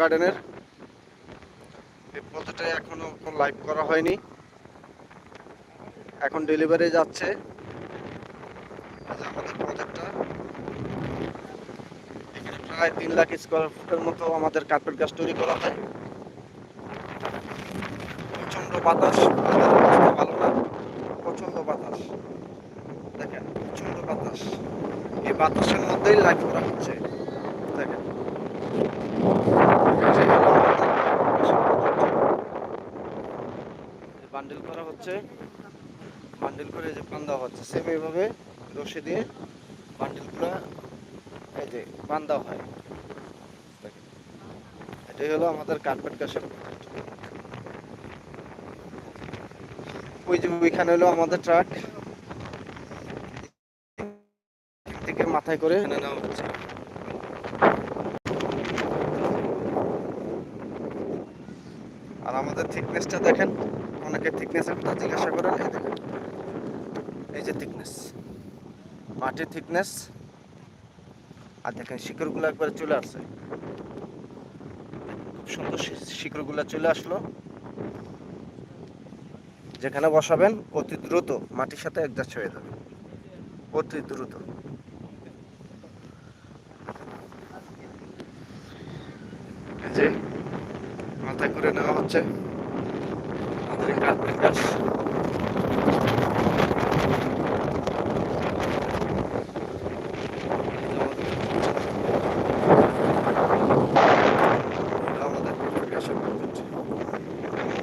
গার্ডেনের এই পথটা এখনও কোনো লাইভ করা হয়নি। এখন ডেলিভারি যাচ্ছে। আমাদের প্রজেক্টটা এখানে প্রায় তিন লাখ স্কোয়ার ফুটের মতো আমাদের কার্পেট গাছ তৈরি করা হয়। প্রচণ্ড বাতাস ভালো না। প্রচণ্ড বাতাস। দেখেন প্রচণ্ড বাতাস। এই বাতাসের মধ্যেই লাইভ করা হচ্ছে। দেখেন। বান্ডেল করা হচ্ছে। বান্ডেল করে যে পান দেওয়া হচ্ছে সেম এইভাবে রশি দিয়ে বান্ডেল করা এই যে পান দেওয়া হয়। এটাই হলো আমাদের কার্পেট project। ওই যে ওইখানে হলো আমাদের ট্রাক থেকে মাথায় করে এনে নেওয়া হচ্ছে। আমাদের থিকনেসটা দেখেন। অনেকে থিকনেসের কথা জিজ্ঞাসা করেন এই দেখেন। এই যে থিকনেস মাটির থিকনেস আর দেখেন, শিকড়গুলো একবারে চলে আসছে। খুব সুন্দর শিকড়গুলো চলে আসলো। যেখানে বসাবেন, অতি দ্রুত মাটির সাথে অ্যাডজাস্ট হয়ে যাবে। অতি দ্রুত। যে মাথায় করে নেওয়া হচ্ছে।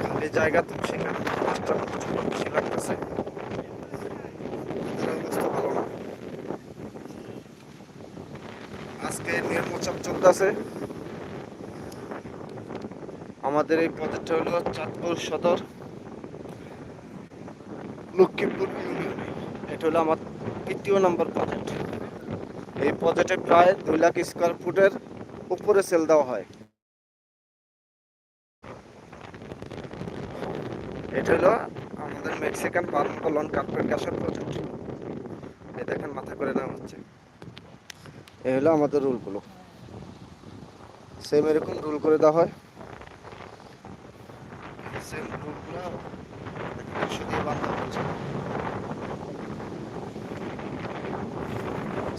আমাদের জায়গা তো সেখানে লাগতেছে। ভালো না। আজকে নির্মচাপ চলতেছে। আমাদের এই প্রজেক্টটা হলো চাঁদপুর সদর, লক্ষ্মীপুর এটা হলো আমার তৃতীয় নম্বর প্রজেক্ট এই প্রজেক্টে প্রায় দুই লাখ স্কোয়ার ফুটের উপরে সেল দেওয়া হয়। এটা হলো আমাদের মেক্সিকান পালন কার্পেট গাছের প্রজেক্ট এই দেখেন, মাথা করে নেওয়া হচ্ছে। এই হলো আমাদের রুলগুলো সেম এরকম রুল করে দেওয়া হয়। সেম রুলগুলো রশি দিয়ে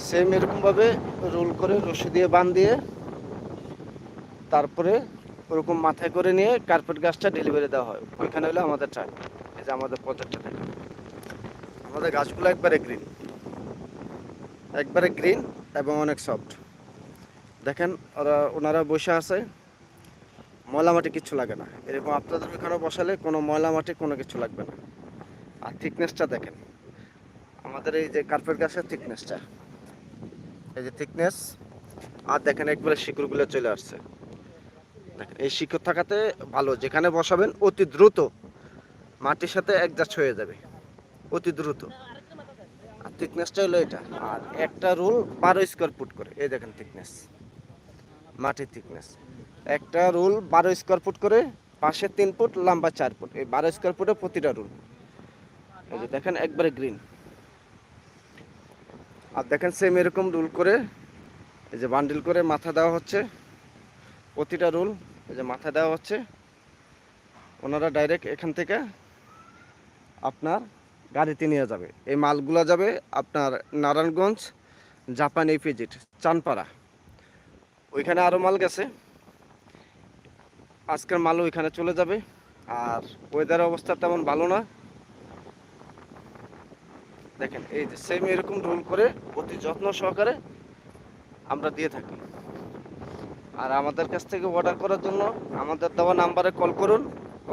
সেম এরকম ভাবে রোল করে রশি দিয়ে বাঁধ দিয়ে তারপরে ওরকম মাথায় করে নিয়ে কার্পেট গাছটা ডেলিভারি দেওয়া হয়। ওইখানে হলো আমাদের ট্রাক এই যে আমাদের প্রজেক্টটা থাকে আমাদের গাছগুলো একবারে গ্রিন একবারে গ্রিন এবং অনেক সফট দেখেন ওরা, ওনারা বসে আছে। ময়লা মাটি কিচ্ছু লাগে না। এরকম আপনাদের ওখানে বসালে কোনো ময়লা মাটি, কোনো কিছু লাগবে না। আর থিকনেসটা দেখেন। আমাদের এই যে কার্পেট গাছের থিকনেসটা এই যে থিকনেস আর দেখেন একবারে শিকড়গুলো চলে আসছে। দেখেন, এই শিকড় থাকাতে ভালো। যেখানে বসাবেন অতি দ্রুত মাটির সাথে অ্যাডজাস্ট হয়ে যাবে। অতি দ্রুত। আর থিকনেসটা হলো এটা। আর একটা রুল বারো স্কোয়ার ফুট করে। এই দেখেন থিকনেস মাটির থিকনেস একটা রুল বারো স্কোয়ার ফুট করে পাশে তিন ফুট, লম্বা চার ফুট। এই বারো স্কোয়ার ফুটে প্রতিটা রুল। এই যে দেখেন একবারে গ্রিন আর দেখেন সেম এরকম রুল করে এই যে বান্ডিল করে মাথা দেওয়া হচ্ছে। প্রতিটা রুল এই যে মাথা দেওয়া হচ্ছে। ওনারা ডাইরেক্ট এখান থেকে আপনার গাড়িতে নিয়ে যাবে। এই মালগুলো যাবে আপনার নারায়ণগঞ্জ, জাপান এপিজিট চানপাড়া। ওইখানে আরও মাল গেছে। আজকের মাল এখানে চলে যাবে। আর ওয়েদার অবস্থা তেমন ভালো না। দেখেন, এই যে সেম এরকম রোল করে অতি যত্ন সহকারে আমরা দিয়ে থাকি। আর আমাদের কাছ থেকে অর্ডার করার জন্য আমাদের দেওয়া নাম্বারে কল করুন,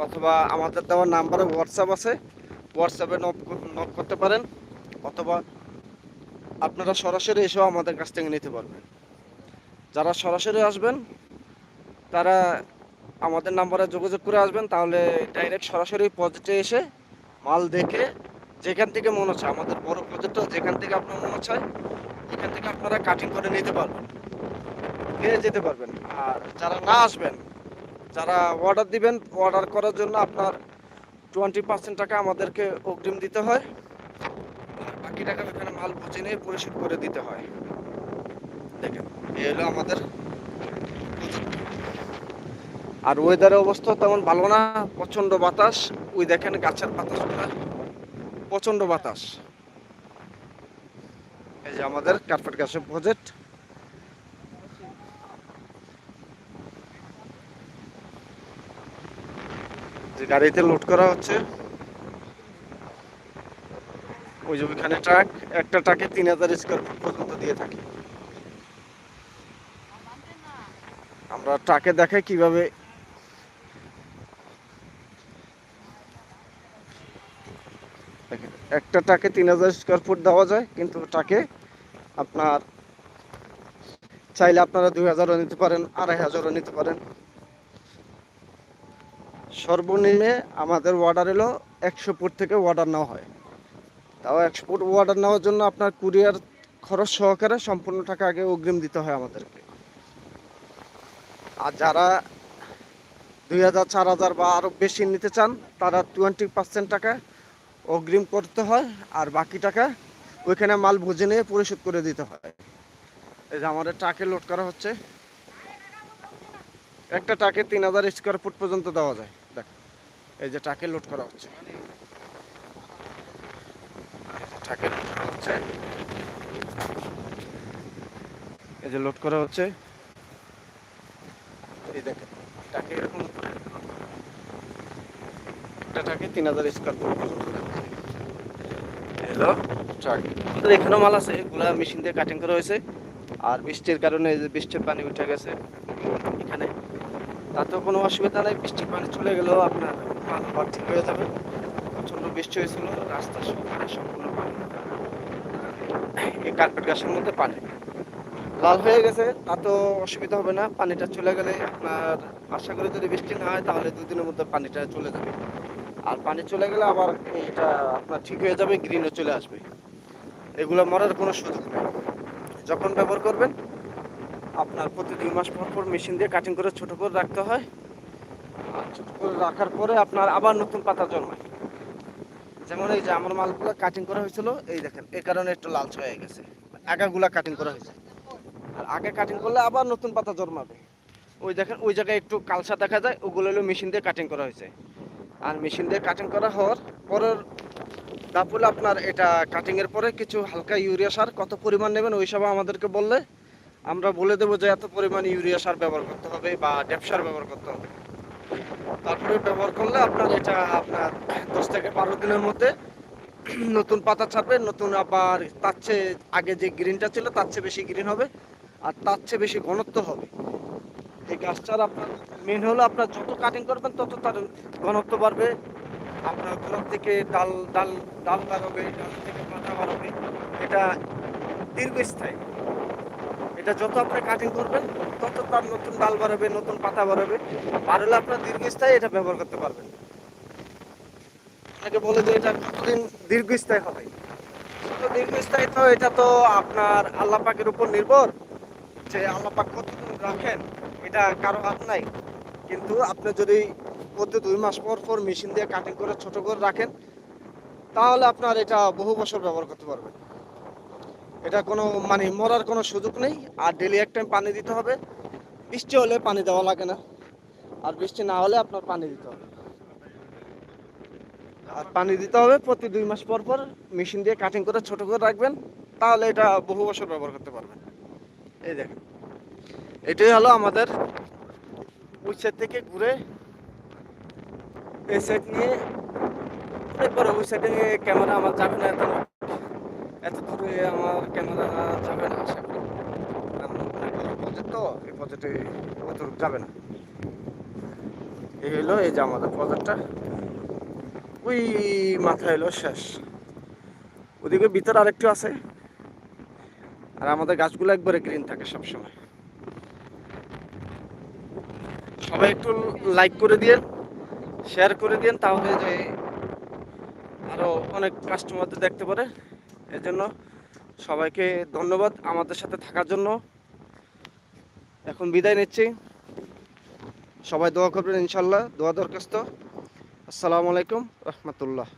অথবা আমাদের দেওয়া নাম্বারে হোয়াটসঅ্যাপ আছে। হোয়াটসঅ্যাপে নক করতে পারেন, অথবা আপনারা সরাসরি এসেও আমাদের কাছ থেকে নিতে পারবেন। যারা সরাসরি আসবেন, তারা আমাদের নাম্বারে যোগাযোগ করে আসবেন, তাহলে ডাইরেক্ট সরাসরি প্রজেক্টে এসে মাল দেখে যেখান থেকে মনে হচ্ছে, আমাদের বড় প্রজেক্টটা যেখান থেকে আপনার মনে হচ্ছে, এখান থেকে আপনারা কাটিং করে নিতে পারবেন। নিয়ে যেতে পারবেন। আর যারা না আসবেন, যারা অর্ডার দিবেন অর্ডার করার জন্য আপনার টোয়েন্টি পার্সেন্ট টাকা আমাদেরকে অগ্রিম দিতে হয়। আর বাকি টাকা ওখানে মাল বুঝে নিয়ে পরিশোধ করে দিতে হয়। দেখেন, এই হলো আমাদের। আর ওয়েদারের অবস্থা তেমন ভালো না প্রচণ্ড বাতাস। ওই দেখেন গাছের বাতাস প্রচণ্ড বাতাস। এই যে আমাদের কার্পেট গাছের প্রজেক্ট যে গাড়িতে লোড করা হচ্ছে। ওই যে ওইখানে ট্রাক একটা ট্রাকে তিন হাজার স্কোয়ার ফুট পর্যন্ত দিয়ে থাকি। আমরা ট্রাকে দেখাই কীভাবে দেখেন, একটা ট্রাকে তিন হাজার স্কোয়ার ফুট দেওয়া যায় কিন্তু ট্রাকে আপনার চাইলে আপনারা দুই হাজারও নিতে পারেন আড়াই হাজারও নিতে পারেন। সর্বনিম্নে আমাদের অর্ডার এলো একশো ফুট থেকে অর্ডার নেওয়া হয়। তাও একশো ফুট অর্ডার নেওয়ার জন্য আপনার কুরিয়ার খরচ সহকারে সম্পূর্ণ টাকা আগে অগ্রিম দিতে হয় আমাদেরকে। আর যারা দুই হাজার চার হাজার বা আরও বেশি নিতে চান তারা টোয়েন্টি পার্সেন্ট টাকা অগ্রিম করতে হয় আর বাকি টাকা ওইখানে মাল বুঝে নিয়ে পরিশোধ করে দিতে হয়। এই যে আমাদের ট্রাকে লোড করা হচ্ছে। একটা ট্রাকে তিন হাজার স্কোয়ার ফুট পর্যন্ত দেওয়া যায়। দেখ এই যে ট্রাকে লোড করা হচ্ছে। এই যে লোড করা হচ্ছে। এই দেখেন, ট্রাকে এরকম। একটা ট্রাকে তিন হাজার স্কোয়ার ফুট পর্যন্ত হ্যালো ট্রাক আমাদের এখানেও মাল আছে এগুলা মেশিন দিয়ে কাটিং করা হয়েছে। আর বৃষ্টির কারণে যে বৃষ্টির পানি উঠে গেছে। এখানে। তাতেও কোনো অসুবিধা নেই, বৃষ্টির পানি চলে গেলেও আপনার মাল ঠিক হয়ে যাবে। প্রচণ্ড বৃষ্টি হয়েছিল রাস্তা সম্পূর্ণ পানি। এই কার্পেট গাছের মধ্যে পানি। লাল হয়ে গেছে, তাতেও অসুবিধা হবে না, পানিটা চলে গেলে আপনার, আশা করি যদি বৃষ্টি না হয়, তাহলে দুদিনের মধ্যে পানিটা চলে যাবে। আর পানি চলে গেলে আবার এটা আপনার ঠিক হয়ে যাবে গ্রিনও চলে আসবে। এগুলো মরার কোনো সুযোগ নেই। যখন ব্যবহার করবেন, আপনার প্রতি দুই মাস পর পর মেশিন দিয়ে কাটিং করে ছোটো করে রাখতে হয়। আর ছোট করে রাখার পরে আপনার আবার নতুন পাতা জন্মায়। যেমন এই যে আমার মালগুলো কাটিং করা হয়েছিল, এই দেখেন এই কারণে একটু লালচ হয়ে গেছে। আগাগুলা কাটিং করা হয়েছে। আর আগে কাটিং করলে আবার নতুন পাতা জন্মাবে। ওই দেখেন, ওই জায়গায় একটু কালসা দেখা যায়, ওগুলো মেশিন দিয়ে কাটিং করা হয়েছে। আর মেশিন দিয়ে কাটিং করা হওয়ার পরের ধাপ হলো আপনার এটা কাটিং এর পরে কিছু হালকা ইউরিয়া সার কত পরিমাণ নেবেন ওই সব আমাদেরকে বললে আমরা বলে দেবো যে এত পরিমাণ ইউরিয়া সার ব্যবহার করতে হবে বা ডেপ সার ব্যবহার করতে হবে। তারপরে ব্যবহার করলে আপনার এটা আপনার দশ থেকে বারো দিনের মধ্যে নতুন পাতা ছাড়বে নতুন আবার তার চেয়ে আগে যে গ্রিনটা ছিল তার চেয়ে বেশি গ্রিন হবে আর তার চেয়ে বেশি ঘনত্ব হবে। এই গাছটার আপনার মেন হলো আপনার যত কাটিং করবেন, তত তার ঘনত্ব বাড়বে। আপনার গোড়ার থেকে ডাল ডাল ডাল বার হবে ডাল থেকে পাতা বার হবে এটা দীর্ঘস্থায়ী। এটা যত আপনি কাটিং করবেন, তত তার নতুন ডাল বার হবে নতুন পাতা বার হবে আর হলে আপনার দীর্ঘস্থায়ী, এটা ব্যবহার করতে পারবেন। আপনাকে বলে যে এটা কতদিন দীর্ঘস্থায়ী হবে? তো দীর্ঘস্থায়ী তো এটা তো আপনার আল্লাহ পাকের উপর নির্ভর যে আল্লাহ পাক কতদিন রাখেন, এটা কারও হাত নাই। কিন্তু আপনি যদি প্রতি দুই মাস পর পর মেশিন দিয়ে কাটিং করে ছোট করে রাখেন, তাহলে আপনার এটা বহু বছর ব্যবহার করতে পারবেন। এটা কোনো মানে মরার কোনো সুযোগ নেই, আর ডেলি এক টাইম পানি দিতে হবে। বৃষ্টি হলে পানি দেওয়া লাগে না, আর বৃষ্টি না হলে আপনার পানি দিতে হবে। আর পানি দিতে হবে প্রতি দুই মাস পর পর, মেশিন দিয়ে কাটিং করে ছোট করে রাখবেন, তাহলে এটা বহু বছর ব্যবহার করতে পারবেন। এই দেখেন, এটাই হলো আমাদের ওই সাইড থেকে ঘুরে এই সাইড নিয়ে, এরপরে ওই সাইডে ক্যামেরা আমার যাবে না এত এত দূরে আমার ক্যামেরা যাবে না, আশা করি। তো, এই অত যাবে না। এই এই যে আমাদের প্রজেক্টটা ওই এলো শেষ। ওদিকে ভিতরে আরেকটু আছে। আর আমাদের গাছগুলো একবারে গ্রিন থাকে সবসময়। সবাই একটু লাইক করে দিয়েন শেয়ার করে দিন তাহলে যে আরও অনেক কাস্টমারদের দেখতে পারে। এর জন্য সবাইকে ধন্যবাদ আমাদের সাথে থাকার জন্য। এখন বিদায় নিচ্ছি। সবাই দোয়া করবেন ইনশাল্লাহ, দোয়া দরখাস্ত। আসসালামু আলাইকুম, রহমতুল্লাহ।